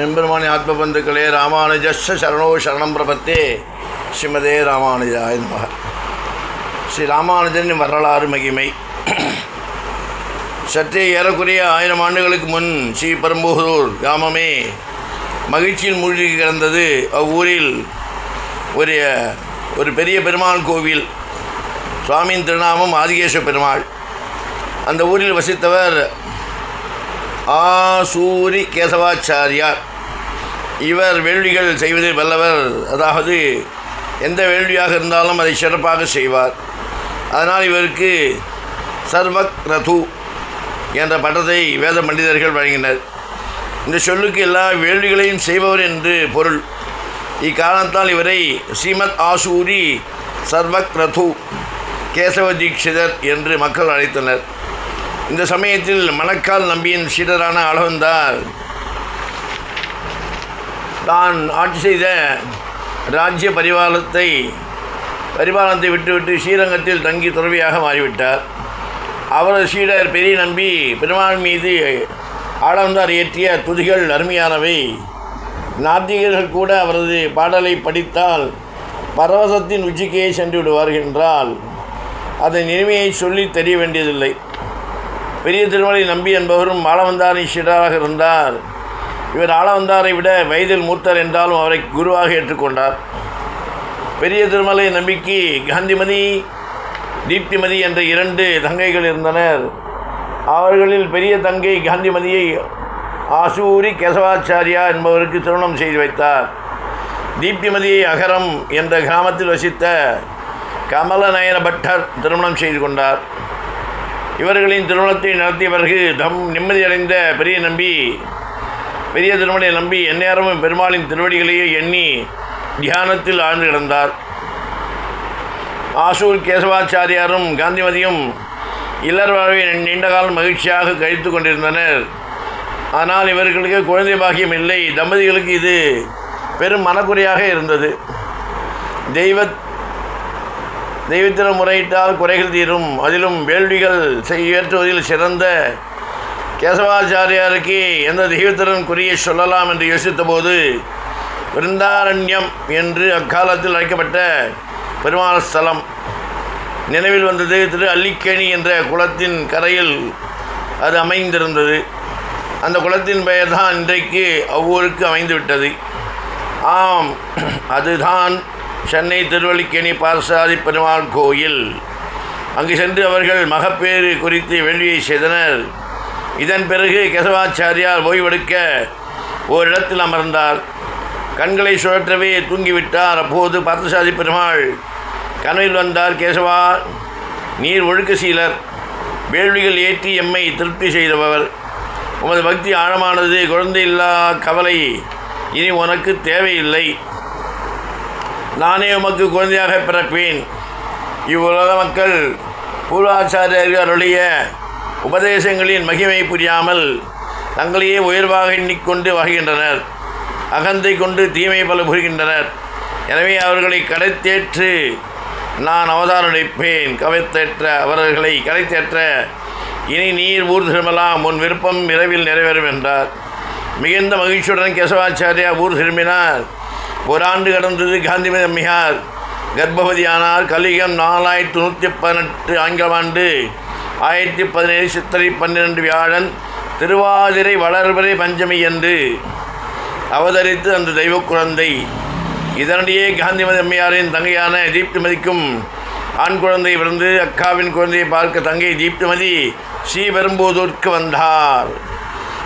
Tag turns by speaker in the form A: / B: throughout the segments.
A: எம்பெருமானி ஆத்ம பந்துக்களே சரணோ சரணம் பிரபத்தே. ஸ்ரீமதே ராமானுஜாய நமக ஸ்ரீ ராமானுஜனின் வரலாறு மகிமை. சற்றே ஏறக்குறைய ஆயிரம் ஆண்டுகளுக்கு முன் ஸ்ரீ பெரும்புகூர் கிராமமே மகிழ்ச்சியில் மூழ்கி கிடந்தது. அவ்வூரில் ஒரு ஒரு பெரிய பெருமாள் கோவில் சுவாமியின் திருநாமம் ஆதிகேஸ்வர பெருமாள். அந்த ஊரில் வசித்தவர் ஆசூரி கேசவாச்சாரியார். இவர் வேள்விகள் செய்வதில் வல்லவர். அதாவது எந்த வேள்வியாக இருந்தாலும் அதை சிறப்பாக செய்வார். அதனால் இவருக்கு சர்வக் ரது என்ற பட்டத்தை வேத பண்டிதர்கள் வழங்கினர். இந்த சொல்லுக்கு எல்லா வேள்விகளையும் செய்பவர் என்று பொருள். இக்காரணத்தால் இவரை ஸ்ரீமத் ஆசூரி சர்வக் ரது கேசவ தீட்சிதர் என்று மக்கள் அழைத்தனர். இந்த சமயத்தில் மணக்கால் நம்பியின் சீடரான அளவந்தார் தான் ஆட்சி செய்த ராஜ்ய பரிபாலத்தை பரிபாலனத்தை விட்டுவிட்டு ஸ்ரீரங்கத்தில் தங்கி துறவியாக மாறிவிட்டார். அவரது சீடர் பெரிய நம்பி பெருமாள் மீது ஆளவந்தார் இயற்றிய துதிகள் அருமையானவை. நாத்திகர்கள் கூட அவரது பாடலை படித்தால் பரவசத்தின் உச்சிக்கையை சென்று விடுவார்கள் என்றால் அதன் இனிமையை சொல்லி தெரிய வேண்டியதில்லை. பெரிய திருமலை நம்பி என்பவரும் ஆளவந்தாரின் சீடராக இருந்தார். இவர் ஆளவந்தாரை விட வயதில் மூத்தர் என்றாலும் அவரை குருவாக ஏற்றுக்கொண்டார். பெரிய திருமலை நம்பிக்கு காந்திமதி தீப்திமதி என்ற இரண்டு தங்கைகள் இருந்தனர். அவர்களில் பெரிய தங்கை காந்திமதியை ஆசூரி கேசவாச்சாரியா என்பவருக்கு திருமணம் செய்து வைத்தார். தீப்திமதியை அகரம் என்ற கிராமத்தில் வசித்த கமலநயன பட்டர் திருமணம் செய்து கொண்டார். இவர்களின் திருமணத்தை நடத்திய பிறகு தம் நிம்மதியடைந்த பெரிய நம்பி பெரிய திருமணை நம்பி எந்நேரமும் பெருமாளின் திருவடிகளையே எண்ணி தியானத்தில் ஆழ்ந்து கிடந்தார். ஆசூர் கேசவாச்சாரியாரும் காந்திமதியும் இல்லர் வாழ்வை நீண்ட காலம் மகிழ்ச்சியாக கழித்து கொண்டிருந்தனர். ஆனால் இவர்களுக்கு குழந்தை பாக்கியம் இல்லை. தம்பதிகளுக்கு இது பெரும் மனக்குறையாக இருந்தது. தெய்வ தெய்வத்திடம் முறையிட்டால் குறைகள் தீரும். அதிலும் வேள்விகள் செய்யற்றுவதில் சிறந்த கேசவாச்சாரியாருக்கு எந்த தெய்வத்திடம் குறியை சொல்லலாம் என்று யோசித்தபோது விருந்தாரண்யம் என்று அக்காலத்தில் அழைக்கப்பட்ட பெருமாள் ஸ்தலம் நினைவில் வந்தது. திரு அல்லிக்கேணி என்ற குளத்தின் கரையில் அது அமைந்திருந்தது. அந்த குளத்தின் பெயர் தான் இன்றைக்கு அவ்வூருக்கு அமைந்துவிட்டது. ஆம் அதுதான் சென்னை திருவல்லிக்கேணி பார்சாதி பெருமாள் கோயில். அங்கு சென்று அவர்கள் மகப்பேறு குறித்து வேள்வியை செய்தனர். இதன் பிறகு கெசவாச்சாரியார் ஓய்வெடுக்க ஓரிடத்தில் அமர்ந்தார். கண்களை சுழற்றவே தூங்கிவிட்டார். அப்போது பார்த்தசாதி பெருமாள் கனவில் வந்தார் கேசவா நீர் ஒழுக்க சீலர். வேள்விகள் ஏற்றி எம்மை திருப்தி செய்தவர். உமது பக்தி ஆழமானது குழந்தை இல்லா கவலை. இனி உனக்கு தேவையில்லை. நானே உமக்கு குழந்தையாக பிறப்பேன். இவ்வுலக மக்கள் பூர்வாச்சாரியர்கள் அருளிய உபதேசங்களின் மகிமை புரியாமல் தங்களையே உயர்வாக எண்ணிக்கொண்டு வகின்றனர் அகந்தை கொண்டு தீமை பல புரிகின்றனர். எனவே அவர்களை கடைத்தேற்று நான் அவதாரம் அளிப்பேன் கவைத்தேற்ற அவர்களை கடைத்தேற்ற இனி நீர் ஊர் திரும்பலாம் உன் விருப்பம் இரவில் நிறைவேறும் என்றார். மிகுந்த மகிழ்ச்சியுடன் கேசவாச்சாரியா ஊர் திரும்பினார். ஓராண்டு கடந்தது காந்திமதி அம்மையார் கர்ப்பவதியானார் கலிகம் நாலாயிரத்தி நூற்றி பதினெட்டு ஆங்கிலம் ஆண்டு. ஆயிரத்தி பதினேழு சித்திரை பன்னிரெண்டு வியாழன் திருவாதிரை வளர்வரை பஞ்சமி என்று அவதரித்து அந்த தெய்வ குழந்தை. இதனிடையே காந்திமதி அம்மையாரின் தங்கையான தீப்திமதிக்கும் ஆண் குழந்தை பிறந்து அக்காவின் குழந்தையை பார்க்க தங்கை தீப்திமதி ஸ்ரீபெரும்புதூருக்கு வந்தார்.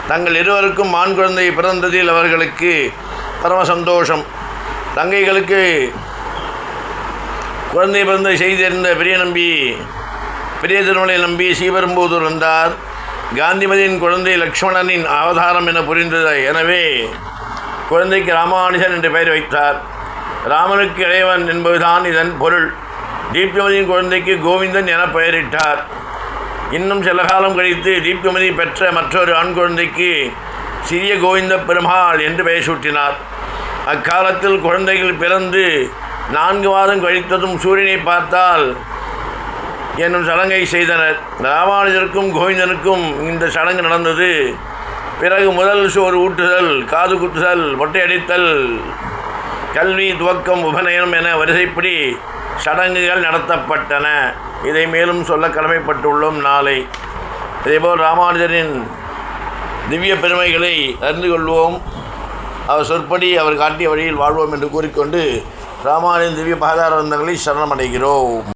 A: தங்கள் இருவருக்கும் ஆண் குழந்தை பிறந்ததில் அவர்களுக்கு பரம சந்தோஷம். தங்கைகளுக்கு குழந்தை பிறந்த செய்திருந்த பெரிய நம்பி பெரிய திருமலை நம்பி ஸ்ரீபெரும்புதூர் வந்தார். காந்திமதியின் குழந்தை லக்ஷ்மணனின் அவதாரம் என புரிந்தது. எனவே குழந்தைக்கு ராமானுஜன் என்று பெயர் வைத்தார். ராமனுக்கு இளையவன் என்பதுதான் இதன் பொருள். தீப்திமதியின் குழந்தைக்கு கோவிந்தன் என பெயரிட்டார். இன்னும் சில காலம் கழித்து தீப்திமதி பெற்ற மற்றொரு ஆண் குழந்தைக்கு சிறிய கோவிந்த பெருமாள் என்று பெயர் சூட்டினார். அக்காலத்தில் குழந்தைகள் பிறந்து நான்கு மாதம் கழித்ததும் சூரியனை பார்த்தால் என்னும் சடங்கை செய்தனர். ராமானுஜருக்கும் கோவிந்தனுக்கும் இந்த சடங்கு நடந்தது. பிறகு முதல் சோறு ஊட்டுதல் காது குத்துதல் மொட்டையடித்தல் கல்வி துவக்கம் உபநயனம் என வரிசைப்படி சடங்குகள் நடத்தப்பட்டன. இதை மேலும் சொல்ல கடமைப்பட்டுள்ளோம் நாளை. இதேபோல் ராமானுஜரின் திவ்ய பெருமைகளை அறிந்து கொள்வோம். அவர் சொற்படி அவர் காட்டிய வழியில் வாழ்வோம் என்று கூறிக்கொண்டு ராமானுஜன் திவ்ய பாதார வந்தங்களை சரணமடைகிறோம்.